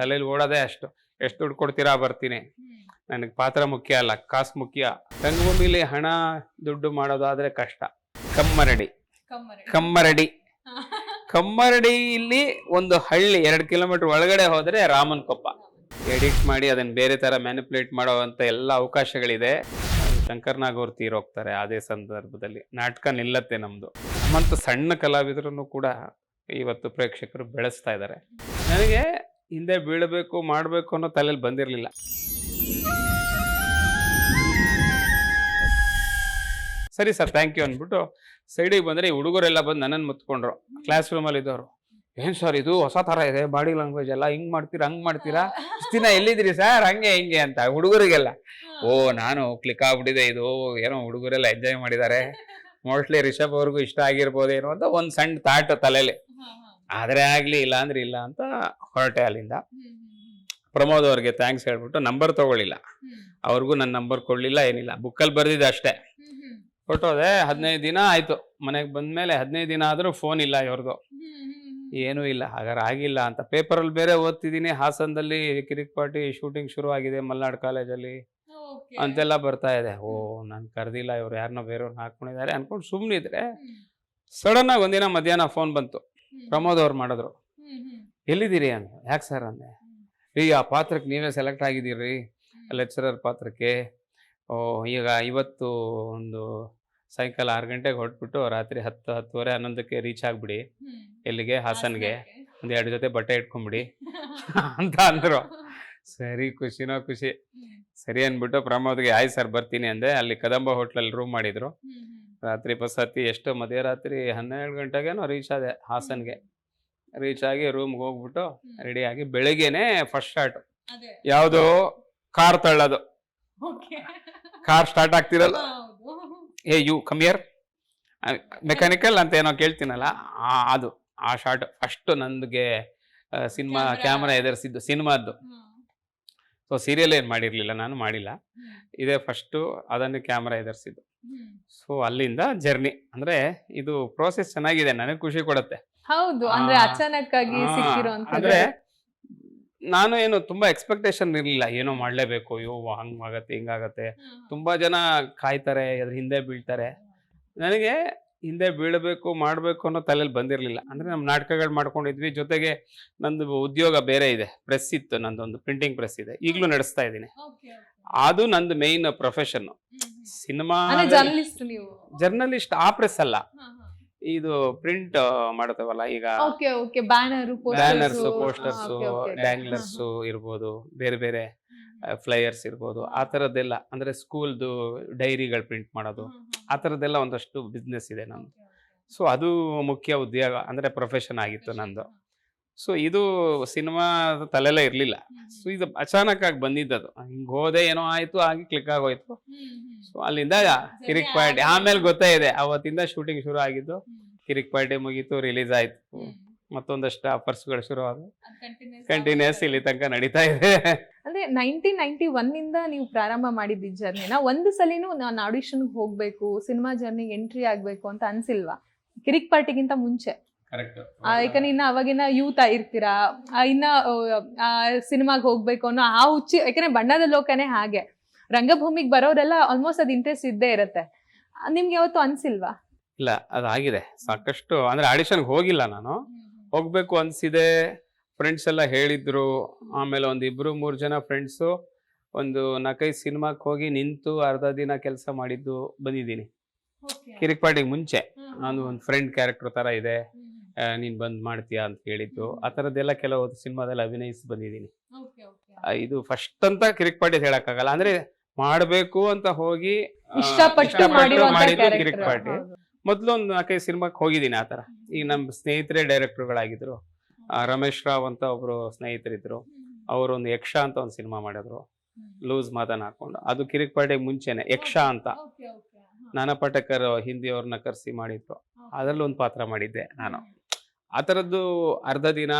ತಲೆಯಲ್ಲಿ ಓಡೋದೆ ಅಷ್ಟು ಎಷ್ಟು ದುಡ್ಡು ಕೊಡ್ತೀರಾ ಬರ್ತೀನಿ. ನನಗೆ ಪಾತ್ರ ಮುಖ್ಯ ಅಲ್ಲ ಕಾಸು ಮುಖ್ಯ. ರಂಗಭೂಮಿಲಿ ಹಣ ದುಡ್ಡು ಮಾಡೋದಾದ್ರೆ ಕಷ್ಟ. ಕಮ್ಮರಡಿ. ಕಮ್ಮರಡಿ. ಕಮ್ಮರಡಿ. ಇಲ್ಲಿ ಒಂದು ಹಳ್ಳಿ ಎರಡು ಕಿಲೋಮೀಟರ್ ಒಳಗಡೆ ಹೋದ್ರೆ ರಾಮನ್ ಕೊಪ್ಪ. ಎಡಿಟ್ ಮಾಡಿ ಅದನ್ನ ಬೇರೆ ತರ ಮ್ಯಾನಿಪುಲೇಟ್ ಮಾಡುವಂತ ಎಲ್ಲ ಅವಕಾಶಗಳಿದೆ. ಶಂಕರ್ನಾಗೂರ್ ತೀರೋಗ್ತಾರೆ ಅದೇ ಸಂದರ್ಭದಲ್ಲಿ. ನಾಟಕ ನಿಲ್ಲತ್ತೆ ನಮ್ದು. ನಮ್ಮಂತ ಸಣ್ಣ ಕಲಾವಿದರನ್ನು ಕೂಡ ಇವತ್ತು ಪ್ರೇಕ್ಷಕರು ಬೆಳೆಸ್ತಾ ಇದ್ದಾರೆ ನನಗೆ ಹಿಂದೆ ಬೀಳಬೇಕು, ಮಾಡಬೇಕು ಅನ್ನೋ ತಲೆಯಲ್ಲಿ ಬಂದಿರಲಿಲ್ಲ. ಸರಿ ಸರ್ ಥ್ಯಾಂಕ್ ಯು ಅಂದ್ಬಿಟ್ಟು ಸೈಡಿಗೆ ಬಂದರೆ ಈ ಹುಡುಗರೆಲ್ಲ ಬಂದು ನನ್ನನ್ನು ಮುತ್ಕೊಂಡ್ರು. ಕ್ಲಾಸ್ ರೂಮಲ್ಲಿ ಇದ್ದವರು. ಏನು ಸರ್ ಇದು ಹೊಸ ಥರ ಇದೆ ಬಾಡಿ ಲ್ಯಾಂಗ್ವೇಜ್ ಎಲ್ಲ ಹಿಂಗೆ ಮಾಡ್ತೀರಾ, ಹಂಗೆ ಮಾಡ್ತೀರಾ? ಇಷ್ಟು ದಿನ ಎಲ್ಲಿದ್ದೀರಿ ಸರ್ ಹಂಗೆ ಹಿಂಗೆ ಅಂತ ಹುಡುಗರಿಗೆಲ್ಲ. ಓ, ನಾನು ಕ್ಲಿಕ್ ಆಗ್ಬಿಟ್ಟಿದೆ ಇದು, ಏನೋ ಹುಡುಗರೆಲ್ಲ ಎಂಜಾಯ್ ಮಾಡಿದ್ದಾರೆ. ಮೋಸ್ಟ್ಲಿ ರಿಷಬ್ ಅವ್ರಿಗೂ ಇಷ್ಟ ಆಗಿರ್ಬೋದೇನೋ ಅಂತ ಒಂದು ಸಣ್ಣ ತಾಟ್ ತಲೆಯಲ್ಲಿ ಆದರೆ ಆಗಲಿ ಇಲ್ಲ ಅಂದ್ರೆ ಇಲ್ಲ ಅಂತ ಹೊರಟೆ ಅಲ್ಲಿಂದ. ಪ್ರಮೋದ್ ಅವ್ರಿಗೆ ಥ್ಯಾಂಕ್ಸ್ ಹೇಳ್ಬಿಟ್ಟು ನಂಬರ್ ತಗೊಳ್ಳಿಲ್ಲ. ಅವ್ರಿಗೂ ನನ್ನ ನಂಬರ್ ಕೊಡಲಿಲ್ಲ ಏನಿಲ್ಲ. ಬುಕ್ಕಲ್ಲಿ ಬರ್ದಿದ್ದೆ ಅಷ್ಟೇ. ಕೊಟ್ಟೋದೆ ಹದಿನೈದು ದಿನ ಆಯ್ತು. ಮನೆಗೆ ಬಂದಮೇಲೆ ಹದಿನೈದು ದಿನ ಆದರೂ ಫೋನ್ ಇಲ್ಲ ಇವ್ರದ್ದು ಏನೂ ಇಲ್ಲ ಹಾಗಾದ್ರೆ ಆಗಿಲ್ಲ ಅಂತ. ಪೇಪರಲ್ಲಿ ಬೇರೆ ಓದ್ತಿದ್ದೀನಿ. ಹಾಸನದಲ್ಲಿ ಕಿರಿಕ್ ಪಾರ್ಟಿ ಶೂಟಿಂಗ್ ಶುರು ಆಗಿದೆ ಮಲ್ನಾಡ್ ಕಾಲೇಜಲ್ಲಿ ಅಂತೆಲ್ಲ ಬರ್ತಾ ಇದೆ. ಓ ನಾನು ಕರೆದಿಲ್ಲ ಇವ್ರು ಯಾರನ್ನೋ ಬೇರೆಯವ್ರನ್ನ ಹಾಕೊಂಡಿದ್ದಾರೆ ಅನ್ಕೊಂಡು ಸುಮ್ಮನಿದ್ರೆ ಸಡನ್ ಆಗಿ ಒಂದಿನ ಮಧ್ಯಾಹ್ನ ಫೋನ್ ಬಂತು. ಪ್ರಮೋದ್ ಅವ್ರು ಮಾಡಿದ್ರು. ಎಲ್ಲಿದ್ದೀರಿ ಅಂದ್ರೆ ಯಾಕೆ ಸರ್ ಅಂದೆ? ರೀ ಆ ಪಾತ್ರಕ್ಕೆ ನೀವೇ ಸೆಲೆಕ್ಟ್ ಆಗಿದ್ದೀರಿ. ಲೆಕ್ಚರರ್ ಪಾತ್ರಕ್ಕೆ. ಓ ಈಗ ಇವತ್ತು ಒಂದು ಸಾಯಂಕಾಲ ಆರು ಗಂಟೆಗೆ ಹೊರಟ್ಬಿಟ್ಟು ರಾತ್ರಿ ಹತ್ತು ಹತ್ತುವರೆ ಹನ್ನೊಂದಕ್ಕೆ ರೀಚ್ ಆಗಿಬಿಡಿ. ಎಲ್ಲಿಗೆ? ಹಾಸನ್ಗೆ. ಒಂದು ಎರಡು ಜೊತೆ ಬಟ್ಟೆ ಇಟ್ಕೊಂಬಿಡಿ. ಅಂತ ಅಂದರು. ಸರಿ ಖುಷಿನೋ ಖುಷಿ. ಸರಿ ಅಂದ್ಬಿಟ್ಟು ಪ್ರಮೋದ್ಗೆ ಆಯ್ತು ಸರ್ ಬರ್ತೀನಿ ಅಂದೆ. ಅಲ್ಲಿ ಕದಂಬ ಹೋಟ್ಲಲ್ಲಿ ರೂಮ್ ಮಾಡಿದ್ರು. ರಾತ್ರಿ ಬಸ್ ಹತ್ತಿ ಎಷ್ಟು ಮಧ್ಯರಾತ್ರಿ ಹನ್ನೆರಡು ಗಂಟೆಗೇನೋ ರೀಚ್ ಆದೆ ಹಾಸನ್ಗೆ. ರೀಚ್ ಆಗಿ ರೂಮ್ಗೆ ಹೋಗ್ಬಿಟ್ಟು ರೆಡಿ ಆಗಿ ಬೆಳಿಗ್ಗೆನೆ ಫಸ್ಟ್ ಸ್ಟಾರ್ಟ್ ಯಾವುದು ಕಾರ್ ತಳ್ಳೋದು. ಕಾರ್ ಸ್ಟಾರ್ಟ್ ಆಗ್ತಿರಲ್ಲ? ಏ ಯು ಕಮಿಯರ್ ಮೆಕ್ಯಾನಿಕಲ್ ಅಂತ ಏನೋ ಕೇಳ್ತೀನಲ್ಲ ಆ ಅದು ಆ ಶಾರ್ಟ್ ಅಷ್ಟು ನಂದಿಗೆ ಸಿನಿಮಾ. ಕ್ಯಾಮ್ರಾ ಎದುರಿಸಿದ್ದು ಸಿನಿಮಾದ್ದು. ಸೊ ಸೀರಿಯಲ್ ಏನು ಮಾಡಿರಲಿಲ್ಲ ನಾನು ಮಾಡಿಲ್ಲ. ಇದೇ ಫಸ್ಟು ಅದನ್ನು ಕ್ಯಾಮ್ರಾ ಎದುರಿಸಿದ್ದು. ಸೊ ಅಲ್ಲಿಂದ ಜರ್ನಿ ಅಂದ್ರೆ ಇದು ಪ್ರೋಸೆಸ್ ಚೆನ್ನಾಗಿದೆ ನನಗೆ ಖುಷಿ ಕೊಡುತ್ತೆ. ಹೌದು ಅಂದ್ರೆ ಅಚಾನಕ್ ಆಗಿ ಅಂದ್ರೆ ನಾನು ಏನು ತುಂಬಾ ಎಕ್ಸ್ಪೆಕ್ಟೇಷನ್ ಇರಲಿಲ್ಲ ಏನೋ ಮಾಡ್ಲೇಬೇಕು ಅಯ್ಯೋ ಹಂಗಾಗತ್ತೆ ಹಿಂಗಾಗತ್ತೆ ತುಂಬಾ ಜನ ಕಾಯ್ತಾರೆ ಅದ್ರ ಹಿಂದೆ ಬೀಳ್ತಾರೆ. ನನಗೆ ಹಿಂದೆ ಬೀಳಬೇಕು ಮಾಡಬೇಕು ಅನ್ನೋ ತಲೆಯಲ್ಲಿ ಬಂದಿರಲಿಲ್ಲ. ಅಂದ್ರೆ ನಮ್ಮ ನಾಟಕಗಳು ಮಾಡ್ಕೊಂಡಿದ್ವಿ. ಜೊತೆಗೆ ನಂದು ಉದ್ಯೋಗ ಬೇರೆ ಇದೆ. ಪ್ರೆಸ್ ಇತ್ತು ನಂದೊಂದು ಪ್ರಿಂಟಿಂಗ್ ಪ್ರೆಸ್ ಇದೆ. ಈಗಲೂ ನಡೆಸ್ತಾ ಇದ್ದೀನಿ. ಅದು ನಂದು ಮೇಯ್ನ್ ಪ್ರೊಫೆಷನ್ ಸಿನಿಮಾ ಜರ್ನಲಿಸ್ಟ್ ನೀವು? ಜರ್ನಲಿಸ್ಟ್ ಆ ಪ್ರೆಸ್ ಅಲ್ಲ. ಇದು ಪ್ರಿಂಟ್ ಮಾಡ್ತೇವಲ್ಲ ಈಗ ಬ್ಯಾನರ್ಸ್ ಪೋಸ್ಟರ್ಸ್ ಡ್ಯಾಂಗ್ಲರ್ಸ್ ಇರ್ಬೋದು ಬೇರೆ ಬೇರೆ ಫ್ಲೈಯರ್ಸ್ ಇರ್ಬೋದು ಆ ಥರದ್ದೆಲ್ಲ ಅಂದ್ರೆ ಸ್ಕೂಲ್ದು ಡೈರಿಗಳು ಪ್ರಿಂಟ್ ಮಾಡೋದು ಆ ಥರದ್ದೆಲ್ಲ ಒಂದಷ್ಟು ಬಿಸ್ನೆಸ್ ಇದೆ ನಾನು ಸೊ ಅದು ಮುಖ್ಯ ಉದ್ಯೋಗ ಅಂದ್ರೆ ಪ್ರೊಫೆಷನ್ ಆಗಿತ್ತು ನಂದು. ಸೊ ಇದು ಸಿನಿಮಾ ತಲೆಲ್ಲ ಇರಲಿಲ್ಲ. ಸೊ ಇದು ಅಚಾನಕ್ ಆಗಿ ಬಂದಿದ್ದದು. ಹಿಂಗೆ ಹೋದೆ ಏನೋ ಆಯಿತು ಹಾಗೆ ಕ್ಲಿಕ್ ಆಗೋಯ್ತು. ಸೊ ಅಲ್ಲಿಂದ ಕಿರಿಕ್ ಪಾರ್ಟಿ ಆಮೇಲೆ ಗೊತ್ತೇ ಇದೆ. ಅವತ್ತಿಂದ ಶೂಟಿಂಗ್ ಶುರು ಆಗಿದ್ದು ಕಿರಿಕ್ ಪಾರ್ಟಿ ಮುಗೀತು ರಿಲೀಸ್ ಆಯ್ತು. ಮತ್ತೊಂದಷ್ಟು ಆಫರ್ಸ್ಗಳು ಶುರು ಆದವು. ಕಂಟಿನ್ಯೂಸ್ ಇಲ್ಲಿ ತನಕ ನಡೀತಾ ಇದೆ. ಅಂದ್ರೆ ನೈನ್ಟೀನ್ ನೈನ್ಟಿ ಒನ್ ಇಂದ ನೀವು ಪ್ರಾರಂಭ ಮಾಡಿದ್ದ ಜರ್ನಿನ ಒಂದು ಸಲಿನೂ ನಾನು ಆಡಿಷನ್ ಹೋಗ್ಬೇಕು ಸಿನಿಮಾ ಜರ್ನಿಗೆ ಎಂಟ್ರಿ ಆಗ್ಬೇಕು ಅಂತ ಅನ್ಸಿಲ್ವಾ? ಕಿರಿಕ್ ಪಾರ್ಟಿಗಿಂತ ಮುಂಚೆ. ಯಾಕಂದ್ರೆ ಇನ್ನ ಅವಾಗಿನ ಯೂತ್ ಇರ್ತೀರಾ ಆ, ಇನ್ನ ಸಿನಿಮಾಗೆ ಹೋಗ್ಬೇಕು ಅನ್ನೋ ಆ ಹುಚ್ಚಿ ಯಾಕಂದ್ರೆ ಬಣ್ಣದ ಲೋಕನೇ ಹಾಗೆ. ರಂಗಭೂಮಿಗೆ ಬರೋರೆಲ್ಲ ಆಲ್ಮೋಸ್ಟ್ ಅದ್ ಇಂಟ್ರೆಸ್ಟ್ ಇದ್ದೇ ಇರತ್ತೆ. ನಿಮ್ಗೆ ಯಾವತ್ತು ಅನ್ಸಿಲ್ವಾ? ಇಲ್ಲ ಅದಾಗಿದೆ ಸಾಕಷ್ಟು ಅಂದ್ರೆ ಆಡಿಷನ್ಗೆ ಹೋಗಿಲ್ಲ ನಾನು. ಹೋಗ್ಬೇಕು ಅನ್ಸಿದೆ. ಫ್ರೆಂಡ್ಸ್ ಎಲ್ಲ ಹೇಳಿದ್ರು. ಆಮೇಲೆ ಒಂದು ಇಬ್ರು ಮೂರು ಜನ ಫ್ರೆಂಡ್ಸು ಒಂದು ನಾಲ್ಕೈದು ಸಿನಿಮಾಕ್ಕೆ ಹೋಗಿ ನಿಂತು ಅರ್ಧ ದಿನ ಕೆಲಸ ಮಾಡಿದ್ದು ಬಂದಿದ್ದೀನಿ. ಕಿರಿಕ್ ಪಾರ್ಟಿಗೆ ಮುಂಚೆ. ನಾನು ಒಂದು ಫ್ರೆಂಡ್ ಕ್ಯಾರೆಕ್ಟರ್ ತರ ಇದೆ. ನೀನ್ ಬಂದ್ ಮಾಡ್ತೀಯಾ ಅಂತ ಹೇಳಿದ್ದು. ಆ ಥರದ್ದೆಲ್ಲ ಕೆಲವು ಸಿನಿಮಾದಲ್ಲಿ ಅಭಿನಯಿಸಿ ಬಂದಿದ್ದೀನಿ. ಇದು ಫಸ್ಟ್ ಅಂತ ಕಿರಿಕ್ ಪಾರ್ಟಿ ಹೇಳಕ್ಕಾಗಲ್ಲ. ಅಂದ್ರೆ ಮಾಡಬೇಕು ಅಂತ ಹೋಗಿ ಮಾಡಿದ್ದು ಕಿರಿಕ್ ಪಾಟಿ ಪಾರ್ಟಿ ಮೊದಲು ಒಂದು ನಾಲ್ಕೈದು ಸಿನಿಮಾಕ್ಕೆ ಹೋಗಿದ್ದೀನಿ ಆ ಥರ. ಈಗ ನಮ್ಮ ಸ್ನೇಹಿತರೇ ಡೈರೆಕ್ಟರ್ಗಳಾಗಿದ್ರು. ರಮೇಶ್ ರಾವ್ ಅಂತ ಒಬ್ರು ಸ್ನೇಹಿತರಿದ್ರು. ಅವರು ಒಂದು ಯಕ್ಷ ಅಂತ ಒಂದು ಸಿನಿಮಾ ಮಾಡಿದ್ರು. ಲೂಸ್ ಮಾತನ್ನ ಹಾಕೊಂಡು. ಅದು ಕಿರಿಕ್ ಪಾರ್ಟಿಗೆ ಮುಂಚೆನೆ ಯಕ್ಷ ಅಂತ. ನಾನಾ ಪಾಟೇಕರ್ ಹಿಂದಿ ಅವ್ರನ್ನ ಕರೆಸಿ ಮಾಡಿದ್ರು. ಅದರಲ್ಲಿ ಒಂದು ಪಾತ್ರ ಮಾಡಿದ್ದೆ ನಾನು. ಆ ಥರದ್ದು ಅರ್ಧ ದಿನ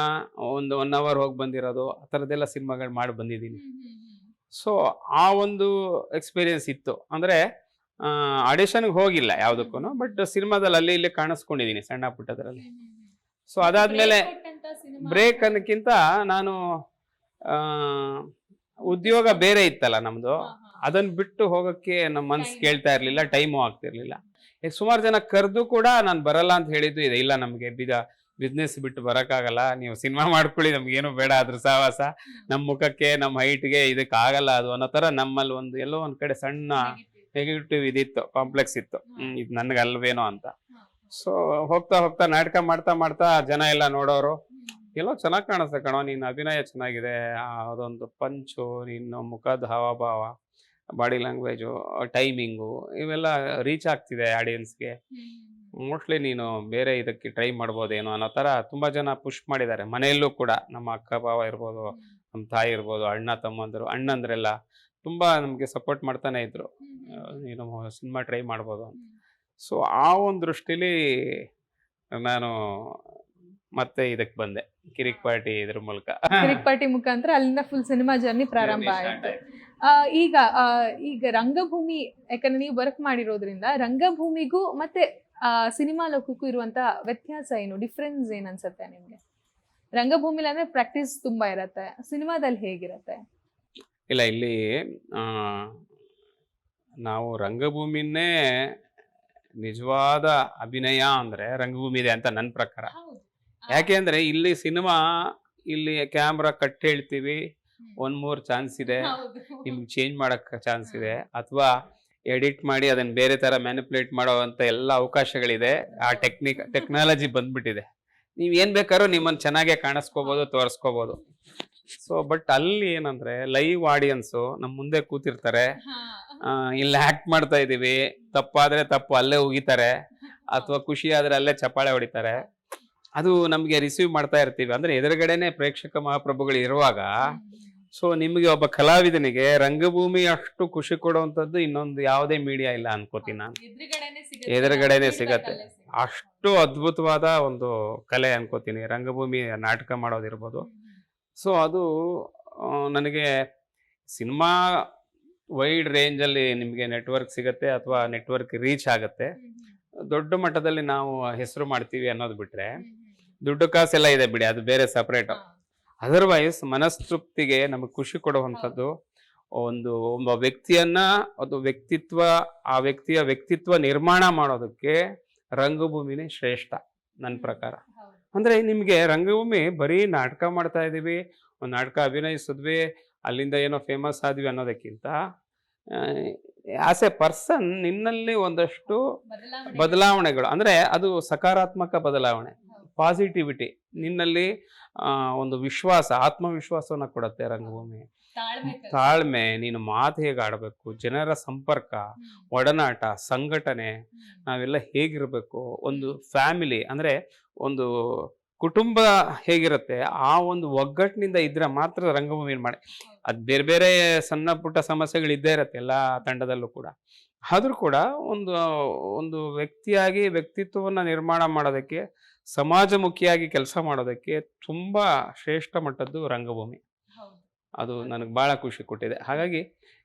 ಒಂದು ಒನ್ ಅವರ್ ಹೋಗಿ ಬಂದಿರೋದು ಆ ಥರದ್ದೆಲ್ಲ ಸಿನಿಮಾಗಳು ಮಾಡಿ ಬಂದಿದ್ದೀನಿ. ಸೊ ಆ ಒಂದು ಎಕ್ಸ್ಪೀರಿಯನ್ಸ್ ಇತ್ತು. ಅಂದರೆ ಆಡಿಷನ್ಗೆ ಹೋಗಿಲ್ಲ ಯಾವುದಕ್ಕೂ ಬಟ್ ಸಿನಿಮಾದಲ್ಲಿ ಅಲ್ಲಿ ಇಲ್ಲಿ ಕಾಣಿಸ್ಕೊಂಡಿದ್ದೀನಿ ಸಣ್ಣ ಪುಟ್ಟದ್ರಲ್ಲಿ. ಸೊ ಅದಾದ್ಮೇಲೆ ಬ್ರೇಕ್ ಅನ್ನಕ್ಕಿಂತ ನಾನು ಉದ್ಯೋಗ ಬೇರೆ ಇತ್ತಲ್ಲ ನಮ್ಮದು ಅದನ್ನು ಬಿಟ್ಟು ಹೋಗೋಕ್ಕೆ ನಮ್ಮ ಮನ್ಸು. ಕೇಳ್ತಾ ಇರಲಿಲ್ಲ ಟೈಮು ಆಗ್ತಿರ್ಲಿಲ್ಲ. ಸುಮಾರು ಜನ ಕರೆದು ಕೂಡ ನಾನು ಬರಲ್ಲ ಅಂತ ಹೇಳಿದ್ದು ಇದೆ. ಇಲ್ಲ ನಮಗೆ ಬೀದ ಬಿಸ್ನೆಸ್ ಬಿಟ್ಟು ಬರೋಕ್ಕಾಗಲ್ಲ. ನೀವು ಸಿನಿಮಾ ಮಾಡ್ಕೊಳ್ಳಿ ನಮ್ಗೇನು ಬೇಡ ಅದ್ರ ಸಹವಾಸ ನಮ್ಮ ಮುಖಕ್ಕೆ ನಮ್ಮ ಹೈಟ್ಗೆ ಇದಕ್ಕೆ ಆಗಲ್ಲ ಅದು ಅನ್ನೋ ಥರ ನಮ್ಮಲ್ಲಿ ಒಂದು ಎಲ್ಲೋ ಒಂದು ಕಡೆ ಸಣ್ಣ ನೆಗೆಟಿವ್ ಇದಿತ್ತು ಕಾಂಪ್ಲೆಕ್ಸ್ ಇತ್ತು. ಇದು ನನಗೆ ಅಲ್ವೇನೋ ಅಂತ ಸೊ ಹೋಗ್ತಾ ಹೋಗ್ತಾ ನಾಟಕ ಮಾಡ್ತಾ ಮಾಡ್ತಾ ಜನ ಎಲ್ಲ ನೋಡೋರು ಎಲ್ಲೋ ಚೆನ್ನಾಗಿ ಕಾಣಿಸ್ತೆ ಕಣೋ ನಿನ್ನ ಅಭಿನಯ ಚೆನ್ನಾಗಿದೆ ಅದೊಂದು ಪಂಚು ನಿನ್ನ ಮುಖದ ಹಾವಭಾವ ಬಾಡಿ ಲ್ಯಾಂಗ್ವೇಜು ಟೈಮಿಂಗು ಇವೆಲ್ಲ ರೀಚ್ ಆಗ್ತಿದೆ ಆಡಿಯನ್ಸ್ಗೆ ಮೋಸ್ಟ್ಲಿ ನೀನು ಬೇರೆ ಇದಕ್ಕೆ ಟ್ರೈ ಮಾಡ್ಬೋದೇನೋ ಅನ್ನೋ ಥರ ತುಂಬ ಜನ ಪುಷ್ ಮಾಡಿದ್ದಾರೆ. ಮನೆಯಲ್ಲೂ ಕೂಡ ನಮ್ಮ ಅಕ್ಕ ಭಾವ ಇರ್ಬೋದು ನಮ್ಮ ತಾಯಿ ಇರ್ಬೋದು ಅಣ್ಣ ತಮ್ಮಂದರು ಅಣ್ಣಂದ್ರೆಲ್ಲ ತುಂಬ ನಮಗೆ ಸಪೋರ್ಟ್ ಮಾಡ್ತಾನೆ ಇದ್ರು. ನೀನು ಸಿನಿಮಾ ಟ್ರೈ ಮಾಡ್ಬೋದು ಅಂತ. ಸೊ ಆ ಒಂದು ದೃಷ್ಟಿಲಿ ನಾನು ಮತ್ತೆ ಇದಕ್ಕೆ ಬಂದೆ. ಕಿರಿಕ್ ಪಾರ್ಟಿ ಇದ್ರ ಮೂಲಕ. ಕಿರಿಕ್ ಪಾರ್ಟಿ ಮುಖಾಂತರ ಅಲ್ಲಿಂದ ಫುಲ್ ಸಿನಿಮಾ ಜರ್ನಿ ಪ್ರಾರಂಭ ಆಯ್ತು. ಈಗ ಈಗ ರಂಗಭೂಮಿ ಯಾಕಂದ್ರೆ ನೀವು ವರ್ಕ್ ಮಾಡಿರೋದ್ರಿಂದ ರಂಗಭೂಮಿಗೂ ಮತ್ತೆ ಸಿನಿಮಾ ಲೋಕಕ್ಕೂ ಇರುವಂತ ವ್ಯತ್ಯಾಸ ಏನು? ಡಿಫ್ರೆನ್ಸ್ ಏನ್ ಅನ್ಸುತ್ತೆ ನಿಮ್ಗೆ? ರಂಗಭೂಮಿಲಿ ಅಂದ್ರೆ ಪ್ರಾಕ್ಟೀಸ್ ತುಂಬಾ ಇರತ್ತೆ. ಸಿನಿಮಾದಲ್ಲಿ ಹೇಗಿರತ್ತೆ? ಇಲ್ಲ ಇಲ್ಲಿ ನಾವು ರಂಗಭೂಮಿನೇ ನಿಜವಾದ ಅಭಿನಯ ಅಂದ್ರೆ ರಂಗಭೂಮಿ ಇದೆ ಅಂತ ನನ್ನ ಪ್ರಕಾರ. ಯಾಕೆ ಅಂದ್ರೆ ಇಲ್ಲಿ ಸಿನಿಮಾ ಇಲ್ಲಿ ಕ್ಯಾಮ್ರಾ ಕಟ್ ಹೇಳ್ತೀವಿ ಒಂದ್ ಮೂರ್ ಚಾನ್ಸ್ ಇದೆ. ನಿಮ್ಗೆ ಚೇಂಜ್ ಮಾಡಕ್ ಚಾನ್ಸ್ ಇದೆ. ಅಥವಾ ಎಡಿಟ್ ಮಾಡಿ ಅದನ್ನ ಬೇರೆ ತರ ಮ್ಯಾನಿಪುಲೇಟ್ ಮಾಡುವಂತ ಎಲ್ಲ ಅವಕಾಶಗಳಿದೆ. ಆ ಟೆಕ್ನಿಕ್ ಟೆಕ್ನಾಲಜಿ ಬಂದ್ಬಿಟ್ಟಿದೆ. ನೀವ್ ಏನ್ ಬೇಕಾದ್ರೂ ನಿಮ್ಮನ್ನ ಚೆನ್ನಾಗೆ ಕಾಣಿಸ್ಕೋಬಹುದು ತೋರಿಸ್ಕೋಬಹುದು ಸೊ ಬಟ್ ಅಲ್ಲಿ ಏನಂದ್ರೆ ಲೈವ್ ಆಡಿಯನ್ಸು ನಮ್ಮ ಮುಂದೆ ಕೂತಿರ್ತಾರೆ. ಇಲ್ಲಿ ಆಕ್ಟ್ ಮಾಡ್ತಾ ಇದೀವಿ. ತಪ್ಪಾದ್ರೆ ತಪ್ಪು ಅಲ್ಲೇ ಉಗಿತಾರೆ. ಅಥವಾ ಖುಷಿ ಆದ್ರೆ ಅಲ್ಲೇ ಚಪ್ಪಾಳೆ ಹೊಡಿತಾರೆ. ಅದು ನಮಗೆ ರಿಸೀವ್ ಮಾಡ್ತಾ ಇರ್ತೀವಿ. ಅಂದ್ರೆ ಎದುರುಗಡೆನೆ ಪ್ರೇಕ್ಷಕ ಮಹಾಪ್ರಭುಗಳು ಇರುವಾಗ ಸೊ ನಿಮಗೆ ಒಬ್ಬ ಕಲಾವಿದನಿಗೆ ರಂಗಭೂಮಿ ಅಷ್ಟು ಖುಷಿ ಕೊಡುವಂಥದ್ದು ಇನ್ನೊಂದು ಯಾವುದೇ ಮೀಡಿಯಾ ಇಲ್ಲ ಅನ್ಕೋತೀನಿ ನಾನು. ಎದುರುಗಡೆನೆ ಸಿಗತ್ತೆ. ಅಷ್ಟು ಅದ್ಭುತವಾದ ಒಂದು ಕಲೆ ಅನ್ಕೋತೀನಿ ರಂಗಭೂಮಿ ನಾಟಕ ಮಾಡೋದಿರ್ಬೋದು. ಸೊ ಅದು ನನಗೆ ಸಿನಿಮಾ ವೈಡ್ ರೇಂಜಲ್ಲಿ ನಿಮಗೆ ನೆಟ್ವರ್ಕ್ ಸಿಗತ್ತೆ ಅಥವಾ ನೆಟ್ವರ್ಕ್ ರೀಚ್ ಆಗುತ್ತೆ. ದೊಡ್ಡ ಮಟ್ಟದಲ್ಲಿ ನಾವು ಹೆಸರು ಮಾಡ್ತೀವಿ ಅನ್ನೋದು ಬಿಟ್ರೆ ದುಡ್ಡು ಕಾಸೆಲ್ಲ ಇದೆ ಬಿಡಿ ಅದು ಬೇರೆ ಸಪ್ರೇಟ್ ಅದರ್ವೈಸ್ ಮನಸ್ತೃಪ್ತಿಗೆ ನಮಗೆ ಖುಷಿ ಕೊಡುವಂಥದ್ದು ಒಂದು ಒಬ್ಬ ವ್ಯಕ್ತಿಯನ್ನ ಅದು ವ್ಯಕ್ತಿತ್ವ ಆ ವ್ಯಕ್ತಿಯ ವ್ಯಕ್ತಿತ್ವ ನಿರ್ಮಾಣ ಮಾಡೋದಕ್ಕೆ ರಂಗಭೂಮಿನೇ ಶ್ರೇಷ್ಠ ನನ್ನ ಪ್ರಕಾರ. ಅಂದ್ರೆ ನಿಮ್ಗೆ ರಂಗಭೂಮಿ ಬರೀ ನಾಟಕ ಮಾಡ್ತಾ ಇದೀವಿ ಒಂದು ನಾಟಕ ಅಭಿನಯಿಸಿದ್ವಿ ಅಲ್ಲಿಂದ ಏನೋ ಫೇಮಸ್ ಆದ್ವಿ ಅನ್ನೋದಕ್ಕಿಂತ ಆಸ್ ಎ ಪರ್ಸನ್ ನಿನ್ನಲ್ಲಿ ಒಂದಷ್ಟು ಬದಲಾವಣೆಗಳು. ಅಂದ್ರೆ ಅದು ಸಕಾರಾತ್ಮಕ ಬದಲಾವಣೆ. ಪಾಸಿಟಿವಿಟಿ ನಿನ್ನಲ್ಲಿ ಒಂದು ವಿಶ್ವಾಸ ಆತ್ಮವಿಶ್ವಾಸವನ್ನು ಕೊಡುತ್ತೆ ರಂಗಭೂಮಿ. ತಾಳ್ಮೆ ನೀನು ಮಾತು ಹೇಗೆ ಆಡಬೇಕು ಜನರ ಸಂಪರ್ಕ ಒಡನಾಟ ಸಂಘಟನೆ ನಾವೆಲ್ಲ ಹೇಗಿರಬೇಕು ಒಂದು ಫ್ಯಾಮಿಲಿ ಅಂದರೆ ಒಂದು ಕುಟುಂಬ ಹೇಗಿರುತ್ತೆ ಆ ಒಂದು ಒಗ್ಗಟ್ಟಿನಿಂದ ಇದ್ರೆ ಮಾತ್ರ ರಂಗಭೂಮಿ ಮಾಡಿ. ಅದು ಬೇರೆ ಬೇರೆ ಸಣ್ಣ ಪುಟ್ಟ ಸಮಸ್ಯೆಗಳು ಇದ್ದೇ ಇರುತ್ತೆ ಎಲ್ಲ ತಂಡದಲ್ಲೂ ಕೂಡ. ಆದ್ರೂ ಕೂಡ ಒಂದು ಒಂದು ವ್ಯಕ್ತಿಯಾಗಿ ವ್ಯಕ್ತಿತ್ವವನ್ನು ನಿರ್ಮಾಣ ಮಾಡೋದಕ್ಕೆ ಸಮಾಜಮುಖಿಯಾಗಿ ಕೆಲಸ ಮಾಡೋದಕ್ಕೆ ತುಂಬ ಶ್ರೇಷ್ಠ ಮಟ್ಟದ್ದು ರಂಗಭೂಮಿ. ಅದು ನನಗೆ ಭಾಳ ಖುಷಿ ಕೊಟ್ಟಿದೆ. ಹಾಗಾಗಿ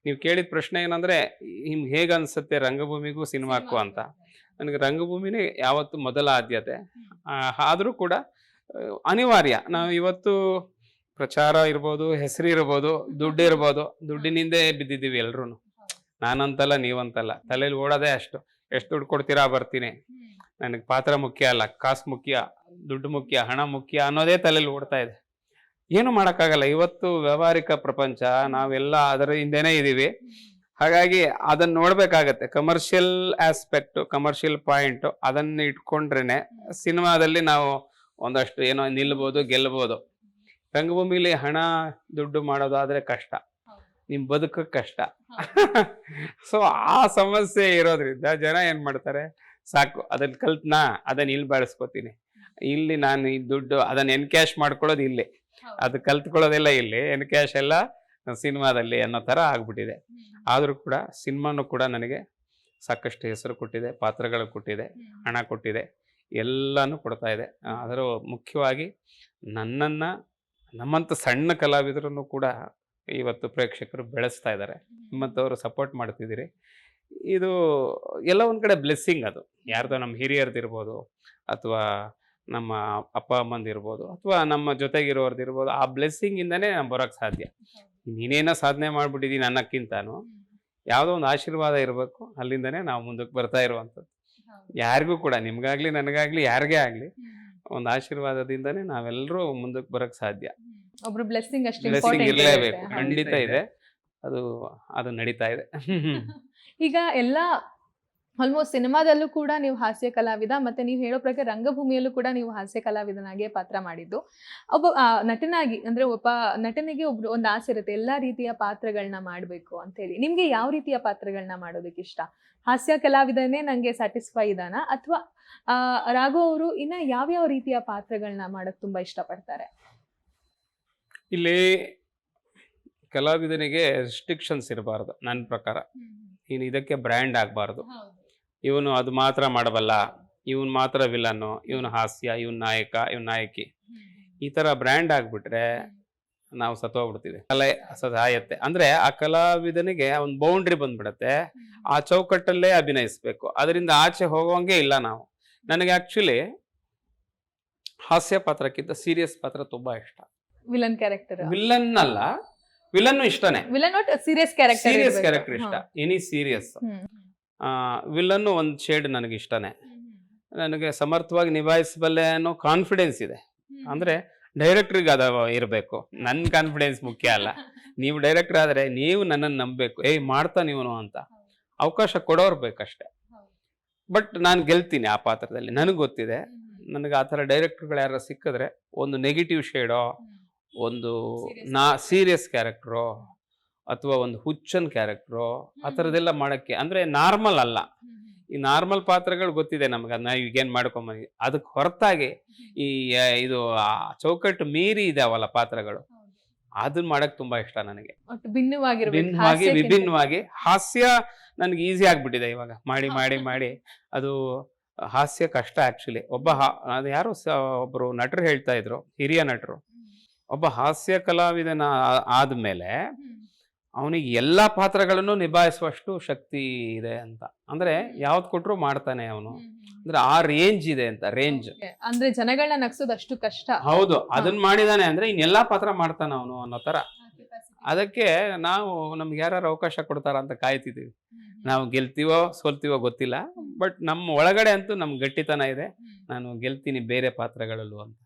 ನೀವು ಕೇಳಿದ ಪ್ರಶ್ನೆ ಏನಂದರೆ ನಿಮ್ಗೆ ಹೇಗೆ ಅನಿಸುತ್ತೆ ರಂಗಭೂಮಿಗೂ ಸಿನಿಮಾಕ್ಕೂ ಅಂತ? ನನಗೆ ರಂಗಭೂಮಿನೇ ಯಾವತ್ತು ಮೊದಲ ಆದ್ಯತೆ. ಆದರೂ ಕೂಡ ಅನಿವಾರ್ಯ. ನಾವು ಇವತ್ತು ಪ್ರಚಾರ ಇರ್ಬೋದು ಹೆಸರು ಇರ್ಬೋದು ದುಡ್ಡು ಇರ್ಬೋದು ದುಡ್ಡಿನಿಂದೇ ಬಿದ್ದಿದ್ದೀವಿ ಎಲ್ರು ನಾನಂತಲ್ಲ, ನೀವಂತಲ್ಲ. ತಲೆಯಲ್ಲಿ ಓಡೋದೇ ಅಷ್ಟು. ಎಷ್ಟು ದುಡ್ಡು ಕೊಡ್ತೀರಾ, ಬರ್ತೀನಿ. ನನಗೆ ಪಾತ್ರ ಮುಖ್ಯ ಅಲ್ಲ, ಕಾಸು ಮುಖ್ಯ, ದುಡ್ಡು ಮುಖ್ಯ, ಹಣ ಮುಖ್ಯ ಅನ್ನೋದೇ ತಲೆಯಲ್ಲಿ ಓಡ್ತಾ ಇದೆ. ಏನು ಮಾಡೋಕ್ಕಾಗಲ್ಲ. ಇವತ್ತು ವ್ಯಾವಹಾರಿಕ ಪ್ರಪಂಚ, ನಾವೆಲ್ಲ ಅದರ ಹಿಂದೆನೇ ಇದ್ದೀವಿ ಹಾಗಾಗಿ ಅದನ್ನ ನೋಡ್ಬೇಕಾಗತ್ತೆ. ಕಮರ್ಷಿಯಲ್ ಆಸ್ಪೆಕ್ಟ್ ಕಮರ್ಷಿಯಲ್ ಪಾಯಿಂಟ್ ಅದನ್ನ ಇಟ್ಕೊಂಡ್ರೇ ಸಿನಿಮಾದಲ್ಲಿ ನಾವು ಒಂದಷ್ಟು ಏನೋ ನಿಲ್ಬೋದು, ಗೆಲ್ಬೋದು. ರಂಗಭೂಮಿಲಿ ಹಣ ದುಡ್ಡು ಮಾಡೋದಾದ್ರೆ ಕಷ್ಟ. ನಿಮ್ ಬದುಕ ಕಷ್ಟ. ಸೊ ಆ ಸಮಸ್ಯೆ ಇರೋದ್ರಿಂದ ಜನ ಏನ್ ಮಾಡ್ತಾರೆ? ಸಾಕು ಅದನ್ನ ಕಲ್ತ್ನಾ ಅದನ್ನ ಇಲ್ಲಿ ಬಳಸ್ಕೊತೀನಿ. ಇಲ್ಲಿ ನಾನು ಈ ದುಡ್ಡು ಅದನ್ನ ಎನ್ಕ್ಯಾಶ್ ಮಾಡ್ಕೊಳ್ಳೋದು ಇಲ್ಲಿ. ಅದು ಕಲ್ತ್ಕೊಳ್ಳೋದೆಲ್ಲ ಇಲ್ಲಿ ಎನ್ಕ್ಯಾಶ್ ಎಲ್ಲ ಸಿನಿಮಾದಲ್ಲಿ ಅನ್ನೋ ತರ ಆಗ್ಬಿಟ್ಟಿದೆ. ಆದ್ರೂ ಕೂಡ ಸಿನಿಮಾನು ಕೂಡ ನನಗೆ ಸಾಕಷ್ಟು ಹೆಸರು ಕೊಟ್ಟಿದೆ ಪಾತ್ರಗಳು ಕೊಟ್ಟಿದೆ ಹಣ ಕೊಟ್ಟಿದೆ ಎಲ್ಲಾನು ಕೊಡ್ತಾ ಇದೆ. ಆದರೂ ಮುಖ್ಯವಾಗಿ ನನ್ನನ್ನ ನಮ್ಮಂತ ಸಣ್ಣ ಕಲಾವಿದರನ್ನು ಕೂಡ ಇವತ್ತು ಪ್ರೇಕ್ಷಕರು ಬೆಳೆಸ್ತಾ ಇದ್ದಾರೆ. ನಿಮ್ಮಂಥವ್ರು ಸಪೋರ್ಟ್ ಮಾಡ್ತಿದ್ದೀರಿ. ಇದು ಎಲ್ಲ ಒಂದು ಕಡೆ ಬ್ಲೆಸ್ಸಿಂಗ್ ಅದು. ಯಾರ್ದೋ ನಮ್ಮ ಹಿರಿಯರ್ದಿರ್ಬೋದು ಅಥವಾ ನಮ್ಮ ಅಪ್ಪ ಅಮ್ಮಂದಿರ್ಬೋದು ಅಥವಾ ನಮ್ಮ ಜೊತೆಗಿರೋರ್ದು ಇರ್ಬೋದು ಆ ಬ್ಲೆಸ್ಸಿಂಗ್ ಇಂದನೇ ನಾನು ಬರೋಕ್ಕೆ ಸಾಧ್ಯ. ನೀನೇನೋ ಸಾಧನೆ ಮಾಡಿಬಿಟ್ಟಿದ್ದೀನಿ ಅನ್ನಕ್ಕಿಂತಾನು ಯಾವುದೋ ಒಂದು ಆಶೀರ್ವಾದ ಇರಬೇಕು. ಅಲ್ಲಿಂದನೇ ನಾವು ಮುಂದಕ್ಕೆ ಬರ್ತಾ ಇರುವಂಥದ್ದು. ಯಾರಿಗೂ ಕೂಡ ನಿಮಗಾಗ್ಲಿ ನನಗಾಗ್ಲಿ ಯಾರಿಗೇ ಆಗಲಿ ಒಂದು ಆಶೀರ್ವಾದದಿಂದನೇ ನಾವೆಲ್ಲರೂ ಮುಂದಕ್ಕೆ ಬರೋಕ್ಕೆ ಸಾಧ್ಯ. ಒಬ್ರು ಬ್ಲೆಸ್ಸಿಂಗ್ ಅಷ್ಟು ಬ್ಲೆಸ್ಸಿಂಗ್ ಇಂಪಾರ್ಟೆಂಟ್ ಇರಲೇಬೇಕು ಖಂಡಿತ ಇದೆ. ಅದು ಅದು ನಡೀತಾ ಇದೆ. ಈಗ ಎಲ್ಲ ಆಲ್ಮೋಸ್ಟ್ ಸಿನಿಮಾದಲ್ಲೂ ಕೂಡ ನೀವು ಹಾಸ್ಯ ಕಲಾವಿದ ಮತ್ತೆ ನೀವು ಹೇಳೋ ಪ್ರಕಾರ ರಂಗಭೂಮಿಯಲ್ಲೂ ಕೂಡ ನೀವು ಹಾಸ್ಯ ಕಲಾವಿದನಾಗೆ ಪಾತ್ರ ಮಾಡಿದ್ದು. ಒಬ್ಬ ನಟನಾಗಿ ಅಂದ್ರೆ ಒಬ್ಬ ನಟನಿಗೆ ಒಬ್ರು ಒಂದು ಆಸೆ ಇರುತ್ತೆ ಎಲ್ಲಾ ರೀತಿಯ ಪಾತ್ರಗಳನ್ನ ಮಾಡ್ಬೇಕು ಅಂತ ಹೇಳಿ. ನಿಮ್ಗೆ ಯಾವ ರೀತಿಯ ಪಾತ್ರಗಳನ್ನ ಮಾಡೋದಕ್ಕೆ ಇಷ್ಟ? ಹಾಸ್ಯ ಕಲಾವಿದನೇ ನಂಗೆ ಸ್ಯಾಟಿಸ್ಫೈ ಇದಾನ? ಅಥವಾ ರಾಘು ಅವರು ಇನ್ನ ಯಾವ್ಯಾವ ರೀತಿಯ ಪಾತ್ರಗಳನ್ನ ಮಾಡಕ್ ತುಂಬಾ ಇಷ್ಟಪಡ್ತಾರೆ? ಇಲ್ಲಿ ಕಲಾವಿದನಿಗೆ ರೆಸ್ಟ್ರಿಕ್ಷನ್ಸ್ ಇರಬಾರ್ದು ನನ್ನ ಪ್ರಕಾರ. ಇನ್ನು ಇದಕ್ಕೆ ಬ್ರ್ಯಾಂಡ್ ಆಗಬಾರ್ದು. ಇವನು ಅದು ಮಾತ್ರ ಮಾಡಬಲ್ಲ ಇವನು ಮಾತ್ರ ವಿಲನ್ನು ಇವನು ಹಾಸ್ಯ ಇವನ್ ನಾಯಕ ಇವನ್ ನಾಯಕಿ. ಈ ಥರ ಬ್ರ್ಯಾಂಡ್ ಆಗಿಬಿಟ್ರೆ ನಾವು ಸತ್ತೋಗ್ಬಿಡ್ತೀವಿ. ಕಲೆ ಸದಾಯತ್ತೆ ಅಂದ್ರೆ ಆ ಕಲಾವಿದನಿಗೆ ಒಂದು ಬೌಂಡ್ರಿ ಬಂದ್ಬಿಡತ್ತೆ. ಆ ಚೌಕಟ್ಟಲ್ಲೇ ಅಭಿನಯಿಸ್ಬೇಕು. ಅದರಿಂದ ಆಚೆ ಹೋಗೋಂಗೆ ಇಲ್ಲ ನಾವು. ನನಗೆ ಆಕ್ಚುಲಿ ಹಾಸ್ಯ ಪಾತ್ರಕ್ಕಿಂತ ಸೀರಿಯಸ್ ಪಾತ್ರ ತುಂಬಾ ಇಷ್ಟ. Villain character. ವಿಲನ್ ಅಲ್ಲ ವಿಲನ್ ಇಷ್ಟನೇ. ವಿಲನ್ ಒಟ್ ಸೀರಿಯಸ್ ಕ್ಯಾರೆಕ್ಟರ್ ಸೀರಿಯಸ್ ಕ್ಯಾರೆಕ್ಟರ್ ಇಷ್ಟ. ಎನಿ ಸೀರಿಯಸ್ ವಿಲನ್ನು ವಿಲನ್ ಒಂದು ಶೇಡ್ ನನಗೆ ಇಷ್ಟನೇ. ನನಗೆ ಸಮರ್ಥವಾಗಿ ನಿಭಾಯಿಸಬಲ್ಲೆ ಅನ್ನೋ ಕಾನ್ಫಿಡೆನ್ಸ್ ಇದೆ. ಅಂದ್ರೆ ಡೈರೆಕ್ಟ್ರಿಗೆ ಅದ ಇರಬೇಕು. ನನ್ನ ಕಾನ್ಫಿಡೆನ್ಸ್ ಮುಖ್ಯ ಅಲ್ಲ. ನೀವು ಡೈರೆಕ್ಟರ್ ಆದ್ರೆ ನೀವು ನನ್ನನ್ನು ನಂಬಬೇಕು. ಏಯ್ ಮಾಡ್ತಾ ನೀವನು ಅಂತ. ಅವಕಾಶ ಕೊಡೋರು ಬೇಕಷ್ಟೆ. ಬಟ್ ನಾನು ಗೆಲ್ತೀನಿ ಆ ಪಾತ್ರದಲ್ಲಿ. ನನಗೆ ಗೊತ್ತಿದೆ. ನನಗೆ ಆ ಥರ ಡೈರೆಕ್ಟ್ರುಗಳು ಯಾರು ಸಿಕ್ಕಿದ್ರೆ ಒಂದು ನೆಗೆಟಿವ್ ಶೇಡೋ ಒಂದು ನಾ ಸೀರಿಯಸ್ ಕ್ಯಾರೆಕ್ಟ್ರು ಅಥವಾ ಒಂದು ಹುಚ್ಚನ್ ಕ್ಯಾರೆಕ್ಟ್ರು ಆ ಥರದ್ದೆಲ್ಲ ಮಾಡೋಕ್ಕೆ ಅಂದರೆ ನಾರ್ಮಲ್ ಅಲ್ಲ. ಈ ನಾರ್ಮಲ್ ಪಾತ್ರಗಳು ಗೊತ್ತಿದೆ ನಮ್ಗೆ ನಾ ಈಗೇನು ಮಾಡ್ಕೊಂಬಿ ಅದಕ್ಕೆ ಹೊರತಾಗಿ ಈ ಇದು ಚೌಕಟ್ಟು ಮೀರಿ ಇದಾವಲ್ಲ ಪಾತ್ರಗಳು. ಅದನ್ನ ಮಾಡಕ್ ತುಂಬಾ ಇಷ್ಟ ನನಗೆ. ಭಿನ್ನವಾಗಿ ವಿಭಿನ್ನವಾಗಿ. ಹಾಸ್ಯ ನನಗೆ ಈಸಿ ಆಗ್ಬಿಟ್ಟಿದೆ ಇವಾಗ. ಮಾಡಿ ಮಾಡಿ ಮಾಡಿ. ಅದು ಹಾಸ್ಯ ಕಷ್ಟ ಆಕ್ಚುಲಿ. ಒಬ್ಬ ಹಾ- ಅದು ಯಾರೋ ಒಬ್ರು ನಟರು ಹೇಳ್ತಾ ಇದ್ರು ಹಿರಿಯ ನಟರು. ಒಬ್ಬ ಹಾಸ್ಯ ಕಲಾವಿದನ ಆದಮೇಲೆ ಅವನಿಗೆ ಎಲ್ಲ ಪಾತ್ರಗಳನ್ನು ನಿಭಾಯಿಸುವಷ್ಟು ಶಕ್ತಿ ಇದೆ ಅಂತ. ಅಂದ್ರೆ ಯಾವ್ದು ಕೊಟ್ರು ಮಾಡ್ತಾನೆ ಅವನು. ಅಂದ್ರೆ ಆ ರೇಂಜ್ ಇದೆ ಅಂತ ರೇಂಜ್. ಅಂದ್ರೆ ಜನಗಳನ್ನ ನಗ್ಸೋದು ಅಷ್ಟು ಕಷ್ಟ. ಹೌದು. ಅದನ್ನ ಮಾಡಿದಾನೆ ಅಂದ್ರೆ ಇನ್ನೆಲ್ಲಾ ಪಾತ್ರ ಮಾಡ್ತಾನೆ ಅವನು ಅನ್ನೋ ತರ. ಅದಕ್ಕೆ ನಾವು ನಮ್ಗೆ ಯಾರು ಅವಕಾಶ ಕೊಡ್ತಾರ ಅಂತ ಕಾಯ್ತಿದೀವಿ ನಾವು ಗೆಲ್ತೀವೋ ಸೋಲ್ತೀವೋ ಗೊತ್ತಿಲ್ಲ. ಬಟ್ ನಮ್ಮ ಒಳಗಡೆ ಅಂತೂ ನಮ್ ಗಟ್ಟಿತನ ಇದೆ. ನಾನು ಗೆಲ್ತೀನಿ ಬೇರೆ ಪಾತ್ರಗಳಲ್ಲೂ ಅಂತ.